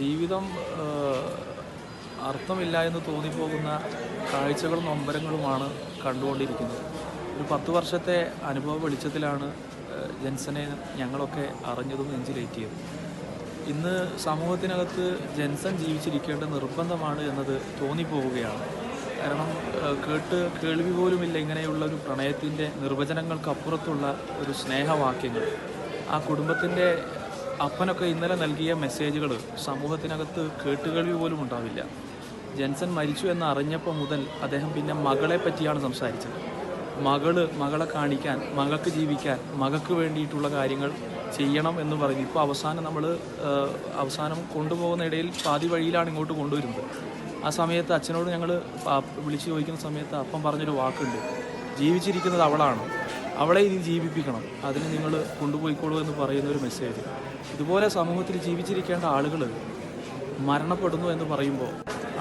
ജീവിതം അർത്ഥമില്ല എന്ന് തോന്നിപ്പോകുന്ന കാഴ്ചകളും നൊമ്പരങ്ങളുമാണ് കണ്ടുകൊണ്ടിരിക്കുന്നത്. ഒരു പത്ത് വർഷത്തെ അനുഭവ വെളിച്ചത്തിലാണ് ജെൻസനെ ഞങ്ങളൊക്കെ അറിഞ്ഞതും നെഞ്ചിലേറ്റിയത്. ഇന്ന് സമൂഹത്തിനകത്ത് ജെൻസൺ ജീവിച്ചിരിക്കേണ്ട നിർബന്ധമാണ് എന്നത് തോന്നിപ്പോവുകയാണ് കാരണം കേട്ട് കേൾവി പോലുമില്ല ഇങ്ങനെയുള്ള ഒരു പ്രണയത്തിന്റെ നിർവചനങ്ങൾക്കപ്പുറത്തുള്ള ഒരു സ്നേഹവാക്യങ്ങൾ. ആ കുടുംബത്തിന്റെ അപ്പനൊക്കെ ഇന്നലെ നൽകിയ മെസ്സേജുകൾ സമൂഹത്തിനകത്ത് കേട്ടുകേൾവി പോലും ഉണ്ടാവില്ല. ജെൻസൺ മരിച്ചു എന്ന് അറിഞ്ഞപ്പോൾ മുതൽ അദ്ദേഹം പിന്നെ മകളെ പറ്റിയാണ് സംസാരിച്ചത്. മകൾ മകളെ കാണിക്കാൻ മകൾക്ക് ജീവിക്കാൻ മകൾക്ക് വേണ്ടിയിട്ടുള്ള കാര്യങ്ങൾ ചെയ്യണം എന്ന് പറഞ്ഞു. ഇപ്പോൾ അവസാനം നമ്മൾ അവസാനം കൊണ്ടുപോകുന്ന ഇടയിൽ പാതി വഴിയിലാണ് ഇങ്ങോട്ട് കൊണ്ടുവരുന്നത്. ആ സമയത്ത് അച്ഛനോട് ഞങ്ങൾ വിളിച്ചു ചോദിക്കുന്ന സമയത്ത് അപ്പം പറഞ്ഞൊരു വാക്കുണ്ട്. ജീവിച്ചിരിക്കുന്നത് അവളാണ്. അവളെ ഇനി ജീവിപ്പിക്കണം. അതിന് നിങ്ങൾ കൊണ്ടുപോയിക്കോളൂ എന്ന് പറയുന്ന ഒരു മെസ്സേജ് ഇതുപോലെ സമൂഹത്തിൽ ജീവിച്ചിരിക്കേണ്ട ആളുകൾ മരണപ്പെടുന്നു എന്ന് പറയുമ്പോൾ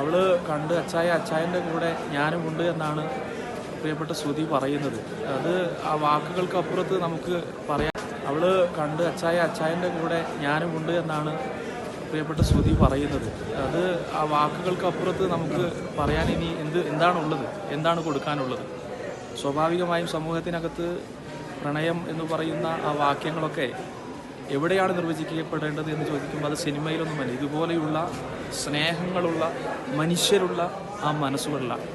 അവൾ കണ്ട് അച്ചായ അച്ചായന്റെ കൂടെ ഞാനും ഉണ്ട് എന്നാണ് പ്രിയപ്പെട്ട ശ്രുതി പറയുന്നത്. അത് ആ വാക്കുകൾക്ക് അപ്പുറത്ത് നമുക്ക് പറയാം. അവൾ കണ്ട് അച്ചായ അച്ചായന്റെ കൂടെ ഞാനും ഉണ്ട് എന്നാണ് പ്രിയപ്പെട്ട ശ്രുതി പറയുന്നത്. അത് ആ വാക്കുകൾക്ക് അപ്പുറത്ത് നമുക്ക് പറയാൻ ഇനി എന്ത് എന്താണുള്ളത്? എന്താണ് കൊടുക്കാനുള്ളത്? സ്വാഭാവികമായും സമൂഹത്തിനകത്ത് പ്രണയം എന്ന് പറയുന്ന ആ വാക്യങ്ങളൊക്കെ എവിടെയാണ് നിർവചിക്കപ്പെടേണ്ടത് എന്ന് ചോദിക്കുമ്പോൾ അത് സിനിമയിലൊന്നുമല്ല. ഇതുപോലെയുള്ള സ്നേഹങ്ങളുള്ള മനുഷ്യരുള്ള ആ മനസ്സുകളിലാണ്